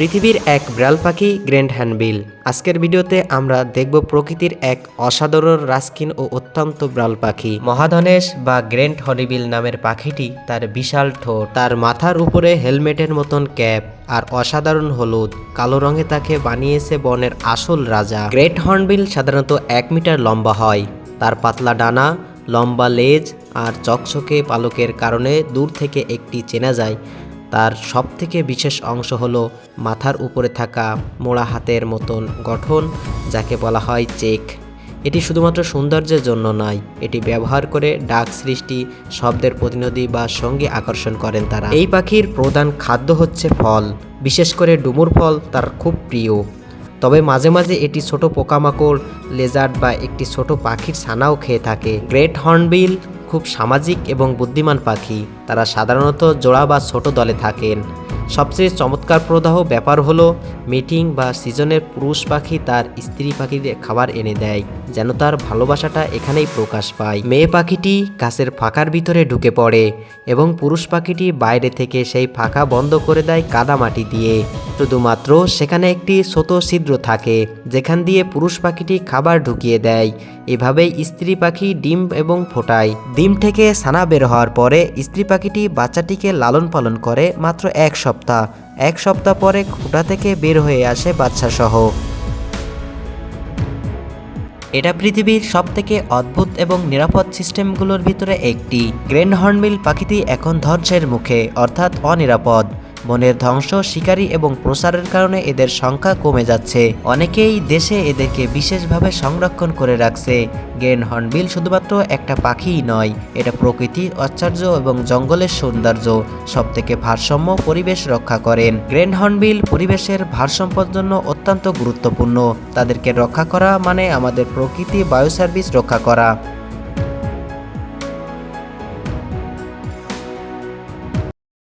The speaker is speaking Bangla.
পৃথিবীর এক বিড়াল পাখি গ্র্যান্ড হ্যান্ডবিল আজকের ভিডিওতে আমরা দেখব প্রকৃতির এক অসাধারণ রাস্কিন ও অত্যন্ত বিড়াল পাখি। মহাধনেশ বা গ্র্যান্ড হরিবিল নামের পাখিটি তার বিশাল ঠোঁট, তার মাথার উপরে হেলমেটের মতন ক্যাপ আর অসাধারণ হলুদ। কালো রঙে তাকে বানিয়েছে বনের আসল রাজা। গ্রেট হর্নবিল সাধারণত এক মিটার লম্বা হয়। তার পাতলা ডানা, লম্বা লেজ আর চকচকে পালকের কারণে দূর থেকে একটি চেনা যায়। তার সবথেকে বিশেষ অংশ হল মাথার উপরে থাকা মোড়া হাতের মতন গঠন, যাকে বলা হয় চেক। এটি শুধুমাত্র সৌন্দর্যের জন্য নয়, এটি ব্যবহার করে ডাক সৃষ্টি, শব্দের প্রতিনিধি বা সঙ্গী আকর্ষণ করেন তারা। এই পাখির প্রধান খাদ্য হচ্ছে ফল, বিশেষ করে ডুমুর ফল তার খুব প্রিয়। তবে মাঝে মাঝে এটি ছোট পোকামাকড়, লেজার্ড বা একটি ছোট পাখির ছানাও খেয়ে থাকে। গ্রেট হর্নবিল খুব সামাজিক এবং বুদ্ধিমান পাখি। তারা সাধারণত জোড়া বা ছোট দলে থাকেন। সবচেয়ে চমৎকার প্রদাহ ব্যাপার হলো মিটিং বা সিজনের পুরুষ পাখি তার স্ত্রী পাখিদের খাবার এনে দেয়, যেন তার ভালোবাসাটা এখানেই প্রকাশ পায়। মেয়ে পাখিটি গাছের ফাঁকার ভিতরে ঢুকে পড়ে এবং পুরুষ পাখিটি বাইরে থেকে সেই ফাঁকা বন্ধ করে দেয় কাদা মাটি দিয়ে। শুধুমাত্র সেখানে একটি ছোট ছিদ্র থাকে, যেখান দিয়ে পুরুষ পাখিটি খাবার ঢুকিয়ে দেয়। এভাবেই স্ত্রী পাখি ডিম এবং ফোটায়। ডিম থেকে ছানা বের হওয়ার পরে স্ত্রী পাখিটি বাচ্চাটিকে লালন পালন করে মাত্র এক সপ্তাহ। এক সপ্তাহ পরে খুঁটা থেকে বের হয়ে আসে বাচ্চা সহ এটা পৃথিবীর সবথেকে অদ্ভুত এবং নিরাপদ সিস্টেমগুলোর ভিতরে একটি। গ্রেন হর্নবিল পাখিটি এখন ধ্বংসের মুখে, অর্থাৎ অনিরাপদ। বনের ধ্বংস, শিকারী এবং প্রসারের কারণে এদের সংখ্যা কমে যাচ্ছে। অনেকেই দেশে এদেরকে বিশেষভাবে সংরক্ষণ করে রাখছে। গ্রেন হর্নবিল শুধুমাত্র একটা পাখিই নয়, এটা প্রকৃতি, আশ্চর্য এবং জঙ্গলের সৌন্দর্য সব থেকে ভারসাম্য পরিবেশ রক্ষা করেন। গ্রেন হর্নবিল পরিবেশের ভারসাম্যের জন্য অত্যন্ত গুরুত্বপূর্ণ। তাদেরকে রক্ষা করা মানে আমাদের প্রকৃতি বায়ু সার্ভিস রক্ষা করা।